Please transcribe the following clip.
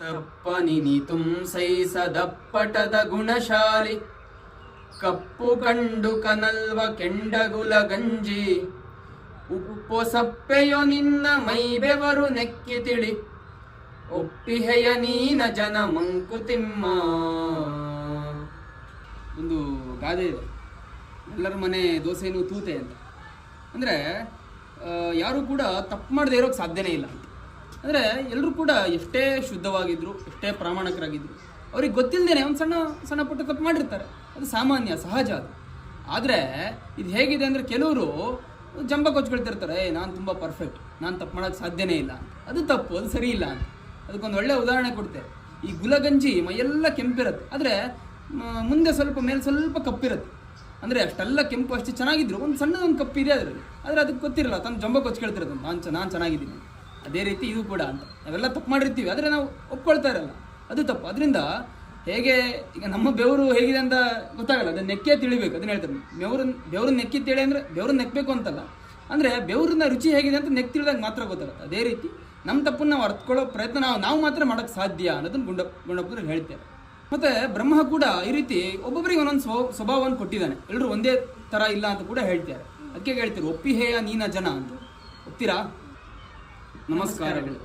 ತಪ್ಪನಿನಿತುಂ ಸೈಸದಪ್ಪಟದ ಗುಣಶಾಲಿ. ಕಪ್ಪು ಕಂಡು ಕನಲ್ವ ಕೆಂಡಗುಲ ಗಂಜಿ. ಉಪ್ಪು ಸಪ್ಪೆಯೋ ನಿನ್ನ ಮೈ ಬೆವರು ನೆಕ್ಕಿ ತಿಳಿ. ಒಪ್ಪಿಹೆಯ ನೀನ ಜನ ಮಂಕುತಿಮ್ಮ ಒಂದು ಗಾದೆ ಇದೆ. ಎಲ್ಲರ ಮನೆ ದೋಸೆನೂ ತೂತೆ ಅಂತ. ಅಂದರೆ ಯಾರು ಕೂಡ ತಪ್ಪು ಮಾಡದೇ ಇರೋಕ್ಕೆ ಸಾಧ್ಯನೇ ಇಲ್ಲ ಅಂತ. ಅಂದರೆ ಎಲ್ಲರೂ ಕೂಡ ಎಷ್ಟೇ ಶುದ್ಧವಾಗಿದ್ದರು ಎಷ್ಟೇ ಪ್ರಾಮಾಣಿಕರಾಗಿದ್ದರು ಅವ್ರಿಗೆ ಗೊತ್ತಿಲ್ಲದೇನೆ ಒಂದು ಸಣ್ಣ ಸಣ್ಣ ಪುಟ್ಟ ತಪ್ಪು ಮಾಡಿರ್ತಾರೆ. ಅದು ಸಾಮಾನ್ಯ, ಸಹಜ ಅದು. ಆದರೆ ಇದು ಹೇಗಿದೆ ಅಂದರೆ ಕೆಲವರು ಜಂಬ ಕೊಚ್ಕೊಳ್ತಿರ್ತಾರೆ, ಏ, ನಾನು ತುಂಬ ಪರ್ಫೆಕ್ಟ್ ನಾನು ತಪ್ಪು ಮಾಡೋಕ್ಕೆ ಸಾಧ್ಯನೇ ಇಲ್ಲ ಅದು ತಪ್ಪು, ಅದು ಸರಿ ಇಲ್ಲ ಅಂತ. ಅದಕ್ಕೊಂದು ಒಳ್ಳೆಯ ಉದಾಹರಣೆ ಕೊಡ್ತೆ. ಈ ಗುಲಗಂಜಿ ಮೈಯೆಲ್ಲ ಕೆಂಪಿರುತ್ತೆ. ಆದರೆ ಮುಂದೆ ಸ್ವಲ್ಪ, ಮೇಲೆ ಸ್ವಲ್ಪ ಕಪ್ಪಿರುತ್ತೆ. ಅಂದರೆ ಅಷ್ಟೆಲ್ಲ ಕೆಂಪು, ಅಷ್ಟು ಚೆನ್ನಾಗಿದ್ರು. ಒಂದು ಸಣ್ಣದೊಂದು ಕಪ್ಪಿದೆ ಅದರಲ್ಲಿ. ಆದರೆ ಅದಕ್ಕೆ ಗೊತ್ತಿರಲ್ಲ ತನ್ನ ಜಂಬ ಕೊಚ್ಕೊಳ್ತಿರೋದು. ನಾನು ನಾನು ಚೆನ್ನಾಗಿದ್ದೀನಿ ಅದೇ ರೀತಿ ಇದು ಕೂಡ ಅಂತ. ನಾವೆಲ್ಲ ತಪ್ಪು ಮಾಡಿರ್ತೀವಿ, ಆದರೆ ನಾವು ಒಪ್ಕೊಳ್ತಾ ಇರಲ್ಲ. ಅದು ತಪ್ಪು. ಅದರಿಂದ ಹೇಗೆ, ಈಗ ನಮ್ಮ ಬೆವರು ಹೇಗಿದೆ ಅಂತ ಗೊತ್ತಾಗಲ್ಲ, ಅದನ್ನ ನೆಕ್ಕೆ ತಿಳಿಬೇಕು, ಅದನ್ನ ಹೇಳ್ತಾರೆ ಬೆವರು ಬೆವರು ನೆಕ್ಕಿ ತಿಳಿ ಅಂದರೆ ಬೆವರು ನೆಕ್ಕಬೇಕು ಅಂತಲ್ಲ. ಅಂದರೆ ಬೆವರಿನ ರುಚಿ ಹೇಗಿದೆ ಅಂತ ನೆಕ್ ತಿಳಿದಾಗ ಮಾತ್ರ ಗೊತ್ತಾಗುತ್ತೆ. ಅದೇ ರೀತಿ ನಮ್ಮ ತಪ್ಪನ್ನು ನಾವು ಅರ್ಥಕೊಳ್ಳೋ ಪ್ರಯತ್ನ ನಾವು ನಾವು ಮಾತ್ರ ಮಾಡೋಕ್ಕೆ ಸಾಧ್ಯ ಅನ್ನೋದನ್ನು ಗುಂಡ ಗುಂಡಪ್ಪರು ಹೇಳ್ತಾರೆ. ಮತ್ತೆ ಬ್ರಹ್ಮ ಕೂಡ ಈ ರೀತಿ ಒಬ್ಬೊಬ್ಬರಿಗೆ ಒಂದೊಂದು ಸ್ವ, ಸ್ವಭಾವವನ್ನು ಕೊಟ್ಟಿದ್ದಾನೆ. ಎಲ್ಲರೂ ಒಂದೇ ಥರ ಇಲ್ಲ ಅಂತ ಕೂಡ ಹೇಳ್ತಾರೆ. ಅದಕ್ಕೆ ಹೇಳ್ತೀರಿ, ಒಪ್ಪಿಹೇಯ ನೀನ ಜನ ಅಂತ. ಒಪ್ತೀರಾ? ನಮಸ್ಕಾರಗಳು